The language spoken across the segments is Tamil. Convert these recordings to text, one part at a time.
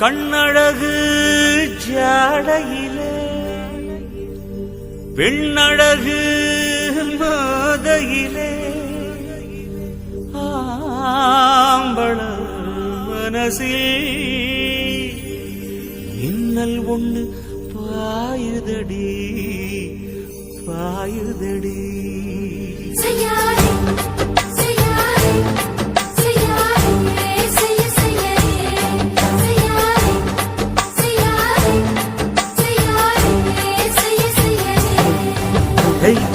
கண்ணழகு ஜாடையிலே பெண்ணழகு மாதையிலே ஆம்பள மனசில் இன்னல் ஒண்ணு பாயுதடி பாயுதடி.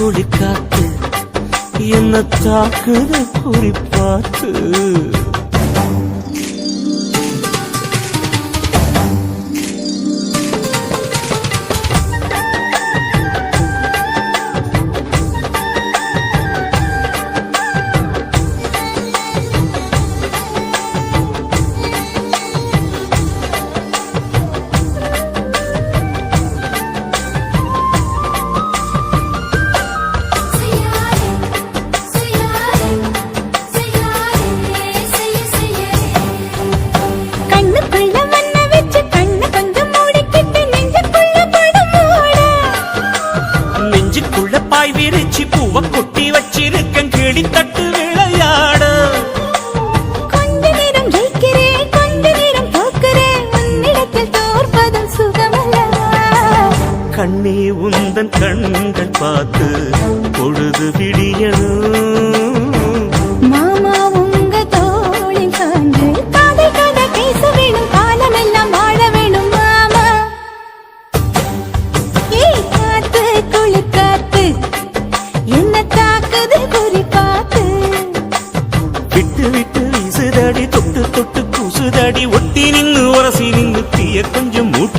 குளிக்காத்து என்ன தாக்குத குறிப்பாத்து. பூவ கொட்டி வச்சிருக்கேன் கிளித்தட்டு விளையாட. கொஞ்ச நேரம் ஜெயிக்கிறேன் கொஞ்ச நேரம் தோக்கிறேன் உன்னிடத்தில் தோற்பதும் சுகமல்ல கண்ணே உந்தன் கண்கள் பார்த்து பொழுது விடியணும்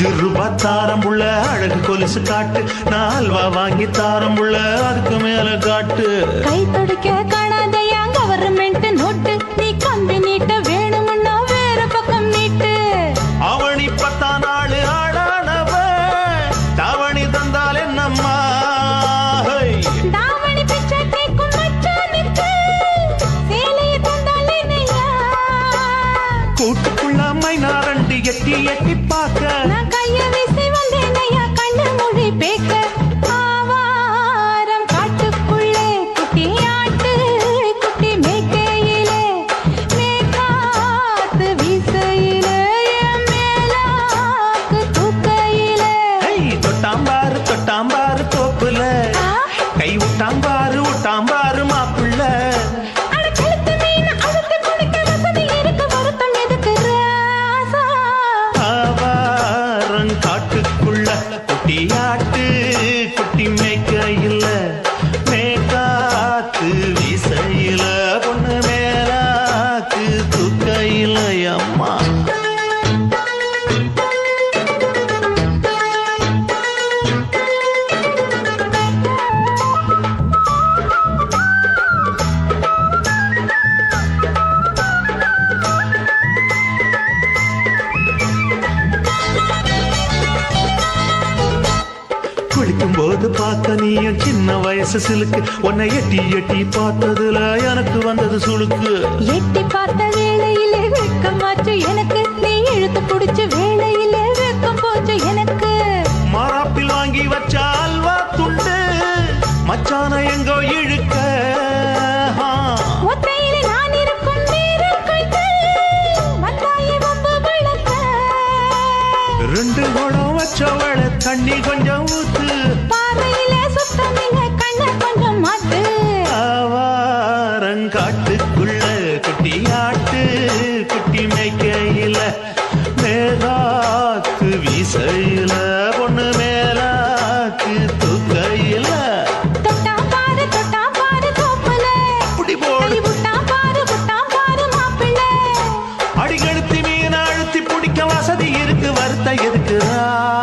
அஞ்சு ரூபா தாரம் உள்ள அழகு கொலுசு காட்டு. நான் அல்வா வாங்கி தாரம் உள்ள அதுக்கு மேல காட்டு. கை துடிக்க காணாத மனசு சிலுக்கு. உன்னை எட்டி எட்டி பார்த்ததுல எனக்கு வந்தது சுழுக்கு எட்டி பார்த்த வேலையிலே வெக்கமாச்சு எனக்கு. நீ இழுத்து பிடிச்ச வேலையிலே வெக்கம் போச்சு எனக்கு. மாறாப்பில் வாங்கி வச்ச அல்வா துண்டு. மச்சான எங்கோ இழுக்க இருக்கிறார்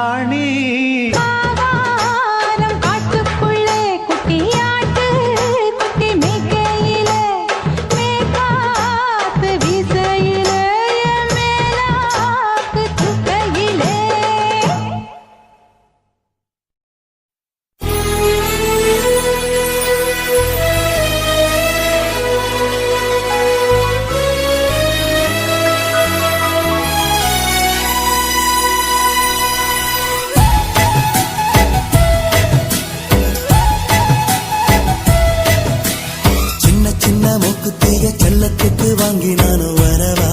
மூக்கு தீய கள்ளத்துக்கு வாங்கி நானும் வரவா?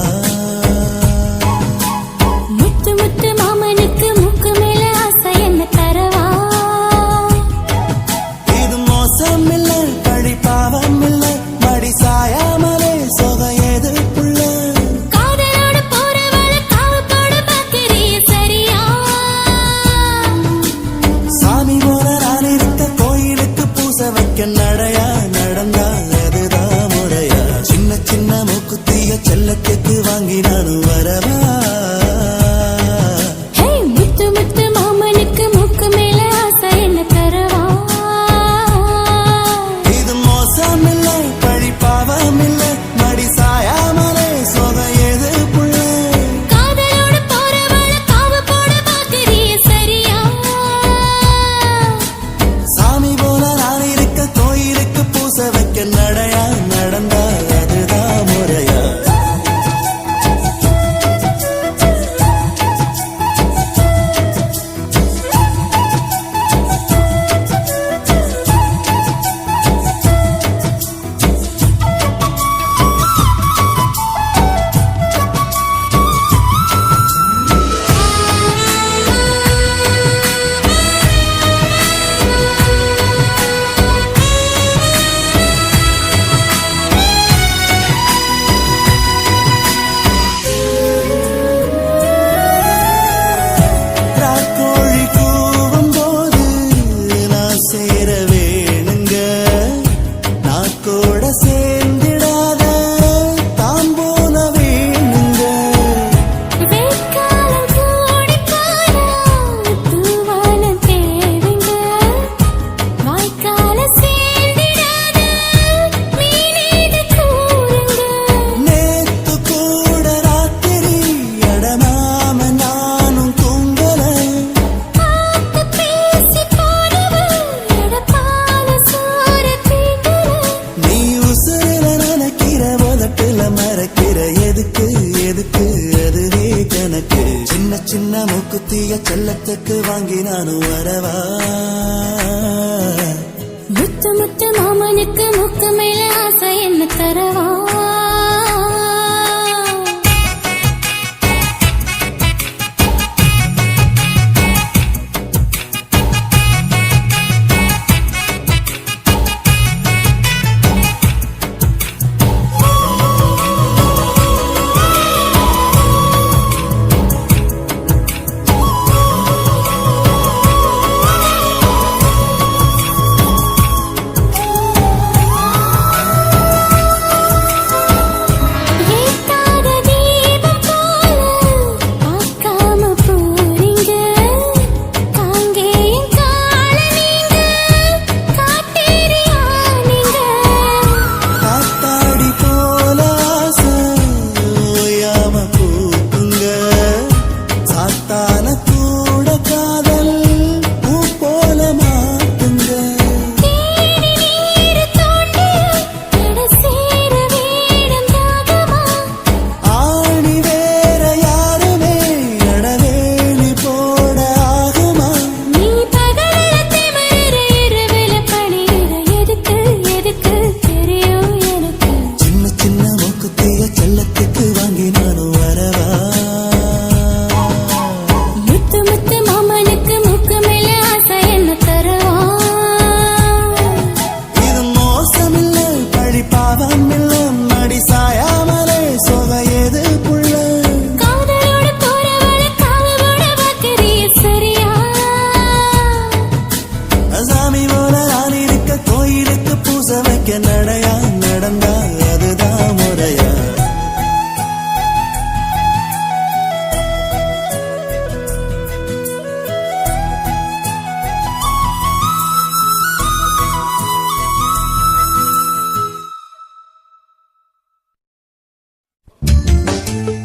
தென்றலிலே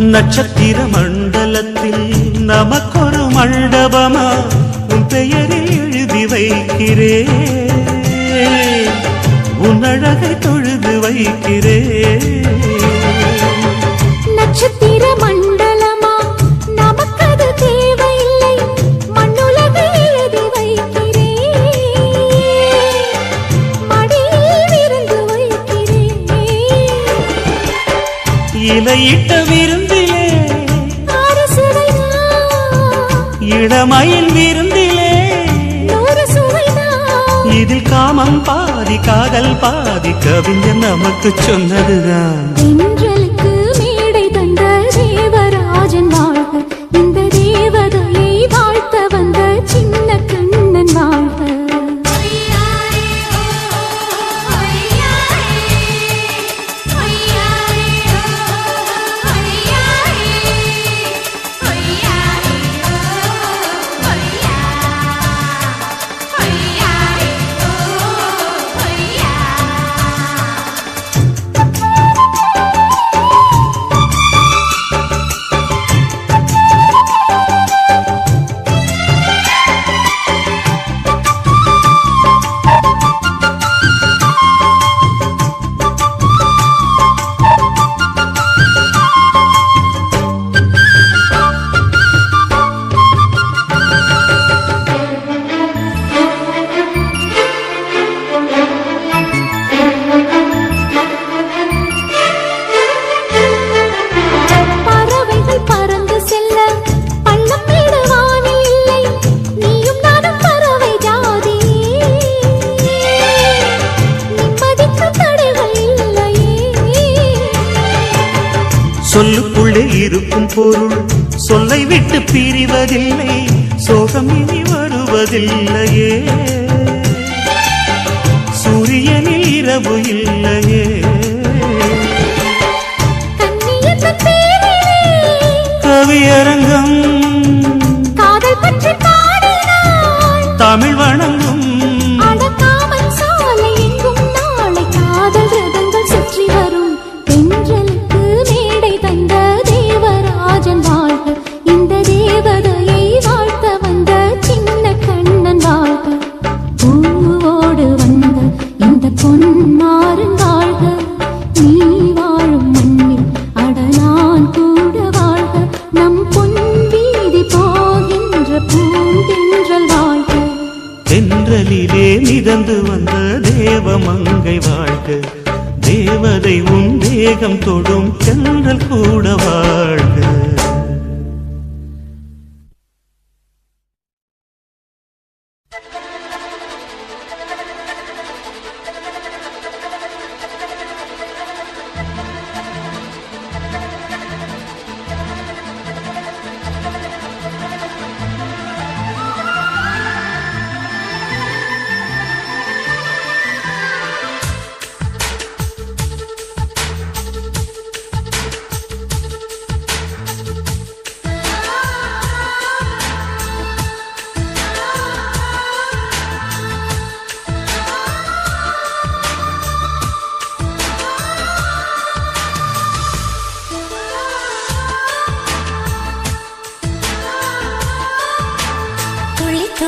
நட்சத்திர மண்டலத்தில் நமக்கொரு மண்டபமா? உன் பெயரில் எழுதி வைக்கிறே உன் அழகை தொழுது வைக்கிறே நட்சத்திர மண்டலமா நமக்கது தேவையில்லை. மண்ணுலகை எழுதி மடியில் விருந்து வைக்கிறேன். இலையிட்ட விருந்திலே இளமயில் விருந்திலே. இதில் காமம் பாதி காதல் பாதி கவிஞர் நமக்கு சொன்னதுதான். பொருள் சொல்லை விட்டு பிரிவதில்லை சோகம் இனி வருவதில்லையே. சூரியனில் இரவு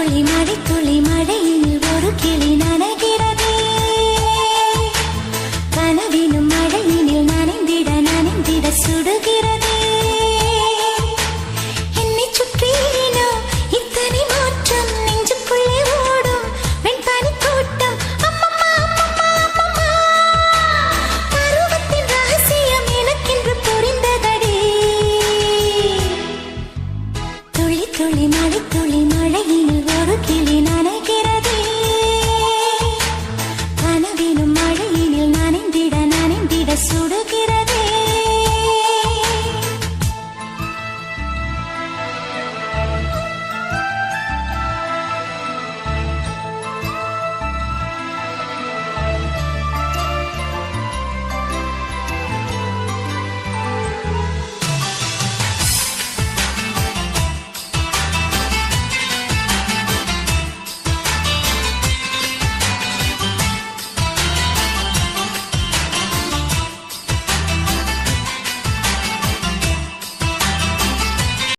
துளி மழை துளி மழையில் ஒரு கிளி நனைகிறதே. கனவில்